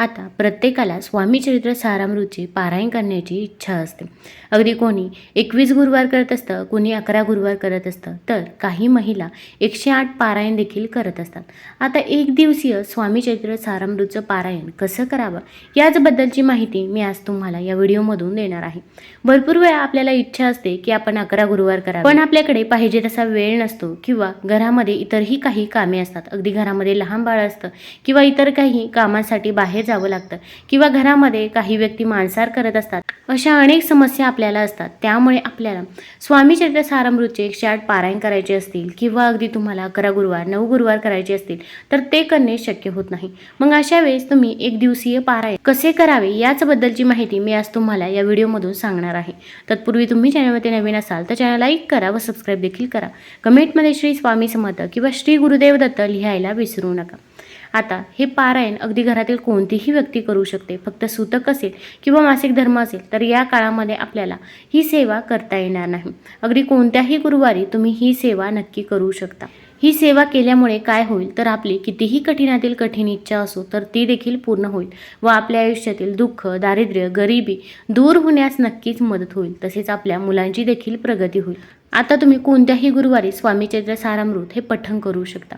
आता प्रत्येकाला स्वामी चरित्र सारामृतचे पारायण करण्याची इच्छा असते. अगदी कोणी एकवीस गुरुवार करत असतं कोणी अकरा गुरुवार करत असतं तर काही महिला एकशे आठ पारायण देखील करत असतात. आता एक दिवसीय स्वामी चरित्र सारामृतचं पारायण कसं करावं याचबद्दलची माहिती मी आज तुम्हाला या व्हिडिओमधून देणार आहे. भरपूर वेळा आपल्याला इच्छा असते की आपण अकरा गुरुवार करा पण आपल्याकडे पाहिजे तसा वेळ नसतो किंवा घरामध्ये इतरही काही कामे असतात. अगदी घरामध्ये लहान बाळ असतं किंवा इतर काही कामासाठी बाहेर जावं लागतं. किंवा घरामध्ये काही व्यक्ती मांसार करत असतात. अशा अनेक समस्या आपल्याला असतात. त्यामुळे आपल्याला स्वामी चरित्र सारामृतचे एकशे आठ पारायण करायचे असतील किंवा अगदी तुम्हाला अकरा गुरुवार नऊ गुरुवार करायचे असतील तर ते करणे शक्य होत नाही. मग अशा वेळेस तुम्ही एक दिवसीय पारायण कसे करावे याचबद्दलची माहिती मी आज तुम्हाला या व्हिडिओमधून सांगणार आहे. तत्पूर्वी तुम्ही चॅनलमध्ये नवीन असाल तर चॅनल लाईक करा व सबस्क्राईब देखील करा. कमेंटमध्ये श्री स्वामी समर्थ किंवा श्री गुरुदेव दत्त लिहायला विसरू नका. आता हे पारायण अगदी घरातील कोणतीही व्यक्ती करू शकते. फक्त सूतक असेल किंवा मासिक धर्म असेल तर या काळामध्ये आपल्याला ही सेवा करता येणार नाही. अगदी कोणत्याही गुरुवारी तुम्ही ही सेवा नक्की करू शकता. ही सेवा केल्यामुळे काय होईल? तर आपली कितीही कठीणातील कठीण इच्छा असो तर ती देखील पूर्ण होईल व आपल्या आयुष्यातील दुःख दारिद्र्य गरिबी दूर होण्यास नक्कीच मदत होईल. तसेच आपल्या मुलांची देखील प्रगती होईल. आता तुम्ही कोणत्याही गुरुवारी स्वामीचरित्र सारामृत हे पठण करू शकता.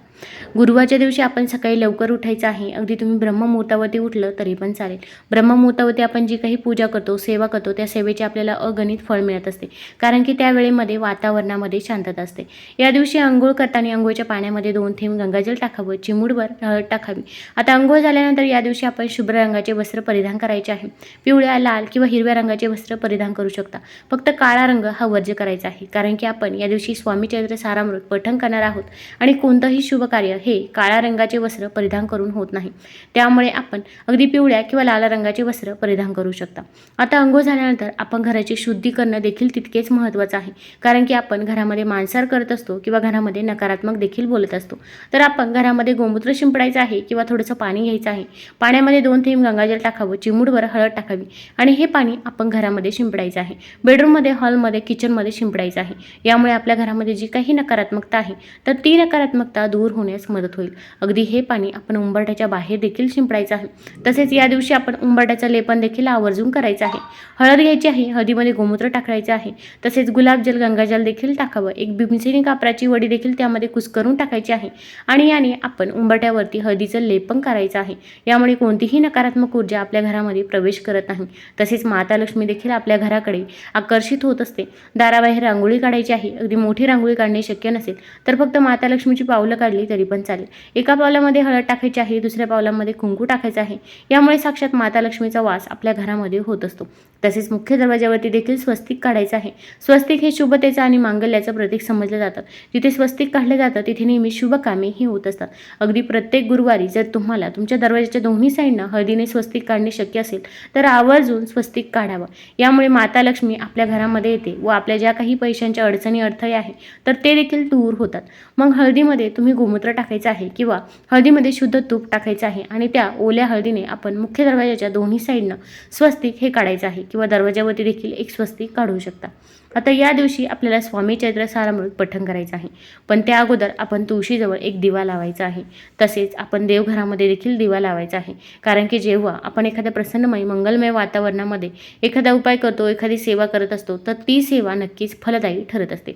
गुरुवारच्या दिवशी आपण सकाळी लवकर उठायचं आहे. अगदी तुम्ही ब्रह्ममुहूर्तावरती उठलं तरी पण चालेल. ब्रह्ममुहूर्तावरती आपण जी काही पूजा करतो सेवा करतो त्या सेवेचे आपल्याला अगणित फळ मिळत असते. कारण की त्या वेळेमध्ये वातावरणामध्ये शांतता असते. या दिवशी आंघोळ करताना आंघोळच्या पाण्यामध्ये दोन थेंब गंगाजल टाकावं चिमूडभर हळद टाकावी. आता आंघोळ झाल्यानंतर या दिवशी आपण शुभ्र रंगाचे वस्त्र परिधान करायचे आहे. पिवळ्या लाल किंवा हिरव्या रंगाचे वस्त्र परिधान करू शकता. फक्त काळा रंग हा वर्ज्य करायचा आहे. कारण की आपण या दिवशी स्वामीचंद्र सारामृत पठण करणार आहोत आणि कोणतंही शुभ कार्य हे काळ्या रंगाचे वस्त्र परिधान करून होत नाही. त्यामुळे आपण अगदी पिवळ्या किंवा लाल रंगाचे वस्त्र परिधान करू शकता. आता अंघोळ झाल्यानंतर आपण घराची शुद्धी करणं देखील तितकेच महत्त्वाचं आहे. कारण की आपण घरामध्ये मांसार करत असतो किंवा घरामध्ये नकारात्मक देखील बोलत असतो. तर आपण घरामध्ये गोमूत्र शिंपडायचं आहे किंवा थोडंसं पाणी घ्यायचं आहे पाण्यामध्ये दोन थेंब गंगाजल टाकावं चिमूडवर हळद टाकावी आणि हे पाणी आपण घरामध्ये शिंपडायचं आहे. बेडरूममध्ये हॉलमध्ये किचनमध्ये शिंपडायचं आहे. यामुळे आपल्या घरामध्ये जी काही नकारात्मकता आहे तर ती नकारात्मकता दूर होण्यास मदत होईल. अगदी हे पाणी आपण उंबरट्याच्या बाहेर देखील शिंपडायचं आहे. तसेच या दिवशी आपण उंबरट्याचं लेपन देखील आवर्जून करायचं आहे. हळद घ्यायची आहे हळदीमध्ये गोमूत्र टाकायचं आहे. तसेच गुलाबजल गंगाजल देखील टाकावं. एक बिमसिनी कापराची वडी देखील त्यामध्ये कुस्करून टाकायची आहे. आणि याने आपण उंबरट्यावरती हळदीचं लेपन करायचं आहे. यामुळे कोणतीही नकारात्मक ऊर्जा आपल्या घरामध्ये प्रवेश करत नाही. तसेच माता लक्ष्मी देखील आपल्या घराकडे आकर्षित होत असते. दाराबाहेर रांगोळी काढायची आहे. अगदी मोठी रांगोळी काढणे शक्य नसेल तर फक्त माता लक्ष्मीची पावलं काढली तरी पण चालेल. एका पावलामध्ये हळद टाकायची आहे दुसऱ्या पावलामध्ये कुंकू टाकायचं आहे. यामुळे साक्षात माता लक्ष्मीचा वास आपल्या घरामध्ये होत असतो. तसेच मुख्य दरवाजावरती देखील स्वस्तिक काढायचं आहे. स्वस्तिक हे शुभतेचं आणि मांगल्याचं प्रतीक समजलं जातं. जिथे स्वस्तिक काढलं जातं तिथे नेहमी शुभ कामे ही होत असतात. अगदी प्रत्येक गुरुवारी जर तुम्हाला तुमच्या दरवाजाच्या दोन्ही साईडनं हळदीने स्वस्तिक काढणे शक्य असेल तर आवर्जून स्वस्तिक काढावं. यामुळे माता लक्ष्मी आपल्या घरामध्ये येते व आपल्या ज्या काही पैशांच्या अडचणी अडथळे आहे तर ते देखील दूर होतात. मग हळदीमध्ये तुम्ही गोमूत्र टाकायचं आहे किंवा हळदीमध्ये शुद्ध तूप टाकायचं आहे आणि त्या ओल्या हळदीने आपण मुख्य दरवाजाच्या दोन्ही साईडनं स्वस्तिक हे काढायचं आहे किंवा दरवाजावरती देखील एक स्वस्तिक काढू शकता. आता या दिवशी आपल्याला स्वामी चैत्र सारामृत पठण करायचं आहे. पण त्या अगोदर आपण तुळशीजवळ एक दिवा लावायचा आहे. तसेच आपण देवघरामध्ये देखील दिवा लावायचा आहे. कारण की जेव्हा आपण एखाद्या प्रसन्नमय मंगलमय वातावरणामध्ये एखादा उपाय करतो एखादी सेवा करत असतो तर ती सेवा नक्कीच फलदायी ठरते. असते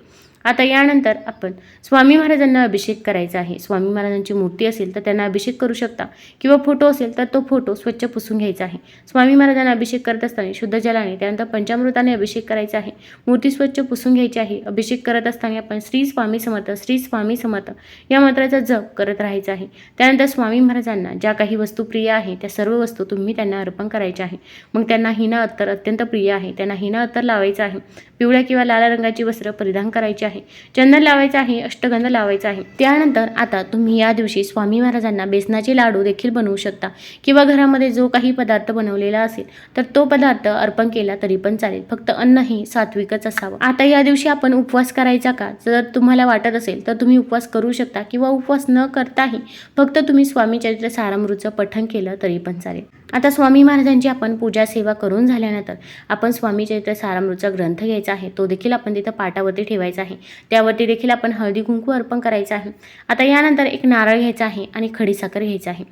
आता यानंतर आपण स्वामी महाराजांना अभिषेक करायचा आहे. स्वामी महाराजांची मूर्ती असेल तर त्यांना अभिषेक करू शकता. किंवा फोटो असेल तर तो फोटो स्वच्छ पुसून घ्यायचा आहे. स्वामी महाराजांना अभिषेक करत असताना शुद्ध जलाने त्यानंतर पंचामृताने अभिषेक करायचा आहे. मूर्ती स्वच्छ पुसून घ्यायची आहे. अभिषेक करत असताना आपण श्री स्वामी समर्थ श्री स्वामी समर्थ या मंत्राचा जप करत राहायचा आहे. त्यानंतर स्वामी महाराजांना ज्या काही वस्तू प्रिय आहे त्या सर्व वस्तू तुम्ही त्यांना अर्पण करायच्या आहे. मग त्यांना हिना अत्तर अत्यंत प्रिय आहे. त्यांना हिना अत्तर लावायचं आहे. पिवळ्या किंवा लाल रंगाची वस्त्र परिधान करायची आहे. चंदन लावायचं आहे अष्टगंध लावायचा आहे. त्यानंतर आता तुम्ही या दिवशी स्वामी महाराजांना बेसनाचे लाडू देखील बनवू शकता किंवा घरामध्ये जो काही पदार्थ बनवलेला असेल तर तो पदार्थ अर्पण केला तरी पण चालेल. फक्त अन्न हे सात्विकच असावं. आता या दिवशी आपण उपवास करायचा का? जर तुम्हाला वाटत असेल तर तुम्ही उपवास करू शकता किंवा उपवास न करताही फक्त तुम्ही स्वामी चरित्र सारामृतचं पठण केलं तरी पण चालेल. आता स्वामी महाराजांची आपण पूजा सेवा करून झाल्यानंतर आपण स्वामी चरित्र सारामृतचा ग्रंथ घ्यायचा आहे. तो देखील आपण तिथं पाटावरती ठेवायचा आहे. त्यावरती देखील आपण हळदी कुंकू अर्पण करायचं आहे. आता यानंतर एक नारळ घ्यायचा आहे आणि खडीसाखर घ्यायचा आहे.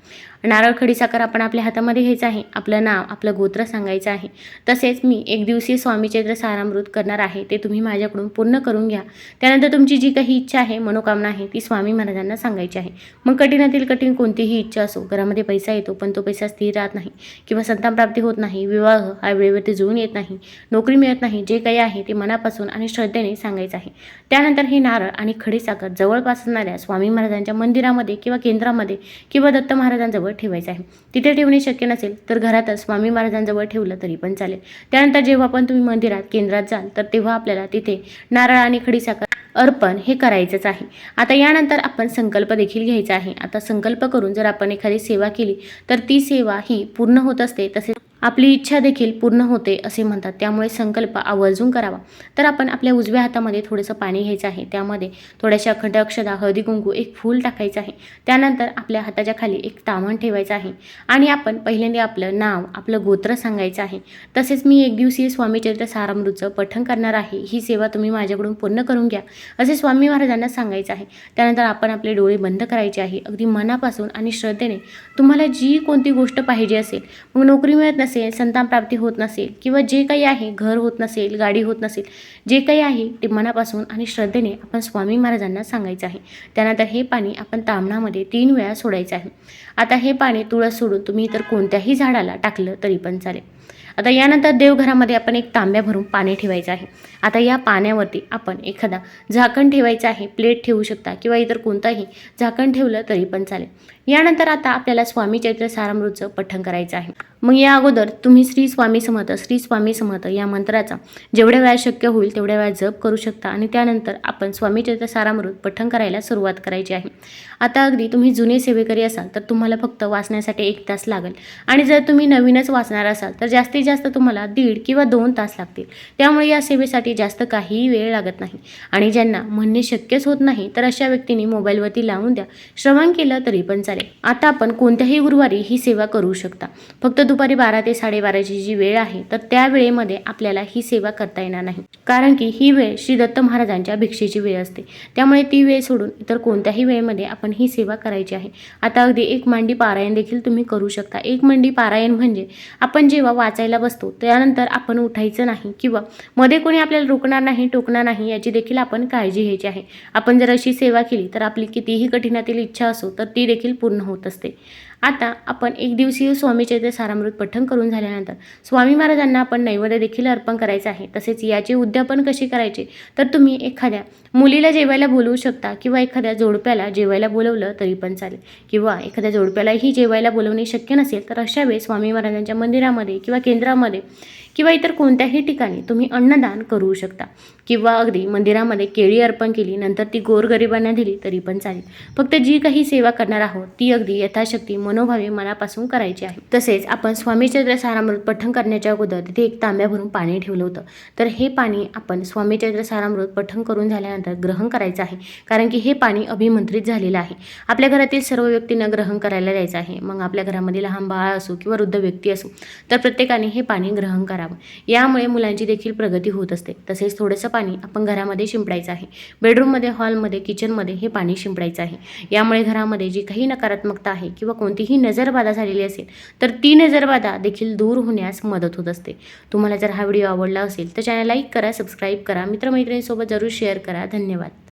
नारळ खडीसाखर आपण आपल्या हातामध्ये घ्यायचा आहे. आपलं नाव आपलं गोत्र सांगायचं आहे. तसेच मी एक दिवसीय स्वामी चरित्र सारामृत करणार आहे. ते तुम्ही माझ्याकडून पूर्ण करून घ्या. त्यानंतर तुमची जी काही इच्छा आहे मनोकामना आहे ती स्वामी महाराजांना सांगायची आहे. मग कठीणातील कठीण कोणतीही इच्छा असो घरामध्ये पैसा येतो पण तो पैसा स्थिर राहत नाही. किंवा संतानप्राप्ती होत नाही विवाह हा वेळेवरती जुळून येत नाही नोकरी मिळत नाही जे काही आहे ते मनापासून आणि श्रद्धेने सांगायचं आहे. त्यानंतर हे नारळ आणि खडीसाखर जवळपास असणाऱ्या स्वामी महाराजांच्या मंदिरामध्ये किंवा केंद्रामध्ये किंवा दत्त महाराजांजवळ ठेवायचं आहे. तिथे ठेवणे शक्य नसेल तर घरातच स्वामी महाराजांजवळ ठेवलं तरी पण चालेल. त्यानंतर जेव्हा पण तुम्ही मंदिरात केंद्रात जाल तर तेव्हा आपल्याला तिथे नारळ आणि खडीसाखर अर्पण हे करायचंच आहे. आता यानंतर आपण संकल्प देखील घ्यायचा आहे. आता संकल्प करून जर आपण एखादी सेवा केली तर ती सेवा ही पूर्ण होत असते तसेच आपली इच्छा देखील पूर्ण होते असे म्हणतात. त्यामुळे संकल्प आवर्जून करावा. तर आपण आपल्या उजव्या हातामध्ये थोडंसं पाणी घ्यायचं आहे. त्यामध्ये थोड्याशा अखंड अक्षदा हळदी कुंकू एक फूल टाकायचं आहे. त्यानंतर आपल्या हाताच्या खाली एक तामण ठेवायचं आहे. आणि आपण पहिल्यांदा आपलं नाव आपलं गोत्र सांगायचं आहे. तसेच मी एक दिवसीय स्वामी चरित्र सारामृतचं पठण करणार आहे. ही सेवा तुम्ही माझ्याकडून पूर्ण करून घ्या असे स्वामी महाराजांना सांगायचं आहे. त्यानंतर आपण आपले डोळे बंद करायचे आहे. अगदी मनापासून आणि श्रद्धेने तुम्हाला जी कोणती गोष्ट पाहिजे असेल मग नोकरी मिळत नसेल संतान प्राप्ती होत नसेल किंवा जे काही आहे घर होत नसेल गाडी होत नसेल जे काही आहे ते मनापासून आणि श्रद्धेने आपण स्वामी महाराजांना सांगायचं आहे. त्यानंतर हे पाणी आपण तामणामध्ये तीन वेळा सोडायचं आहे. आता हे पाणी तुळस सोडून तुम्ही इतर कोणत्याही झाडाला टाकलं तरी पण चालेल. आता यानंतर देवघरामध्ये आपण एक तांब्या भरून पाणी ठेवायचं आहे. आता या पाण्यावरती आपण एखादा झाकण ठेवायचं आहे प्लेट ठेवू शकता किंवा इतर कोणताही झाकण ठेवलं तरी पण चालेल. यानंतर आता आपल्याला स्वामी चैत्र सारामृतचं पठण करायचं आहे. मग या अगोदर तुम्ही श्री स्वामी समर्थ श्री स्वामी समर्थ या मंत्राचा जेवढ्या वेळा शक्य होईल तेवढ्या वेळा जप करू शकता आणि त्यानंतर आपण स्वामी चरित्र सारामृत पठण करायला सुरुवात करायची आहे. आता अगदी तुम्ही जुने सेवेकरी असाल तर तुम्हाला फक्त वाचण्यासाठी एक तास लागेल. आणि जर तुम्ही नवीनच वाचणार असाल तर जास्तीत जास्त तुम्हाला दीड किंवा दोन तास लागतील. त्यामुळे या सेवेसाठी जास्त काहीही वेळ लागत नाही. आणि ज्यांना म्हणणे शक्यच होत नाही तर अशा व्यक्तींनी मोबाईलवरती लावून द्या. श्रवण केलं तरी पण चालेल. आता आपण कोणत्याही गुरुवारी ही सेवा करू शकता. फक्त दुपारी बारा ते साडेबाराची जी वेळ आहे तर त्या वेळेमध्ये आपल्याला ही सेवा करता येणार नाही. कारण की ही वेळ श्री दत्त महाराजांच्या भिक्षेची वेळ असते. त्यामुळे ती वेळ सोडून इतर कोणत्याही वेळेमध्ये आपण ही सेवा करायची आहे. आता अगदी एक मांडी पारायण देखील तुम्ही करू शकता. एक मांडी पारायण म्हणजे आपण जेव्हा वाचायला बसतो त्यानंतर आपण उठायचं नाही किंवा मध्ये कोणी आपल्याला रोखणार नाही टोकणार नाही याची देखील आपण काळजी घ्यायची आहे. आपण जर अशी सेवा केली तर आपली कितीही कठीणातील इच्छा असो तर ती देखील पूर्ण होत असते. आता आपण एक दिवसीय स्वामी चैत्र सारामृत पठण करून झाल्यानंतर स्वामी महाराजांना आपण नैवेद्य देखील अर्पण करायचं आहे. तसेच याचे उद्यापन कसे करायचे? तर तुम्ही एखाद्या मुलीला जेवायला बोलवू शकता किंवा एखाद्या जोडप्याला जेवायला बोलवलं तरी पण चालेल. किंवा एखाद्या जोडप्यालाही जेवायला बोलवणे शक्य नसेल तर अशा वेळेस स्वामी महाराजांच्या मंदिरामध्ये किंवा केंद्रामध्ये किंवा इतर कोणत्याही ठिकाणी तुम्ही अन्नदान करू शकता. किंवा अगदी मंदिरामध्ये केळी अर्पण केली नंतर ती गोरगरिबांना दिली तरी पण चालेल. फक्त जी काही सेवा करणार आहोत ती अगदी यथाशक्ती मनोभावे मनापासून करायची आहे. तसेच आपण स्वामीचंद्र सारामृत पठण करण्याच्या अगोदर तिथे एक तांब्या भरून पाणी ठेवलं होतं. तर हे पाणी आपण स्वामीचंद्र सारामृत पठण करून झाल्यानंतर ग्रहण करायचं आहे. कारण की हे पाणी अभिमंत्रित झालेलं आहे. आपल्या घरातील सर्व व्यक्तींना ग्रहण करायला द्यायचं आहे. मग आपल्या घरामध्ये लहान बाळ असो किंवा वृद्ध व्यक्ती असो तर प्रत्येकाने हे पाणी ग्रहण करावं. यामुळे मुलांची देखील प्रगती होत असते. तसेच थोडंसं पाणी आपण घरामध्ये शिंपडायचं आहे. बेडरूममध्ये हॉलमध्ये किचनमध्ये हे पाणी शिंपडायचं आहे. यामुळे घरामध्ये जी काही नकारात्मकता आहे किंवा कोणतीही नजरबाधा झालेली असेल तर ती नजरबाधा देखील दूर होण्यास मदत होत असते. तुम्हाला जर हा व्हिडिओ आवडला असेल तर चॅनल लाईक करा सबस्क्राईब करा मित्रमैत्रिणींसोबत जरूर शेअर करा. धन्यवाद.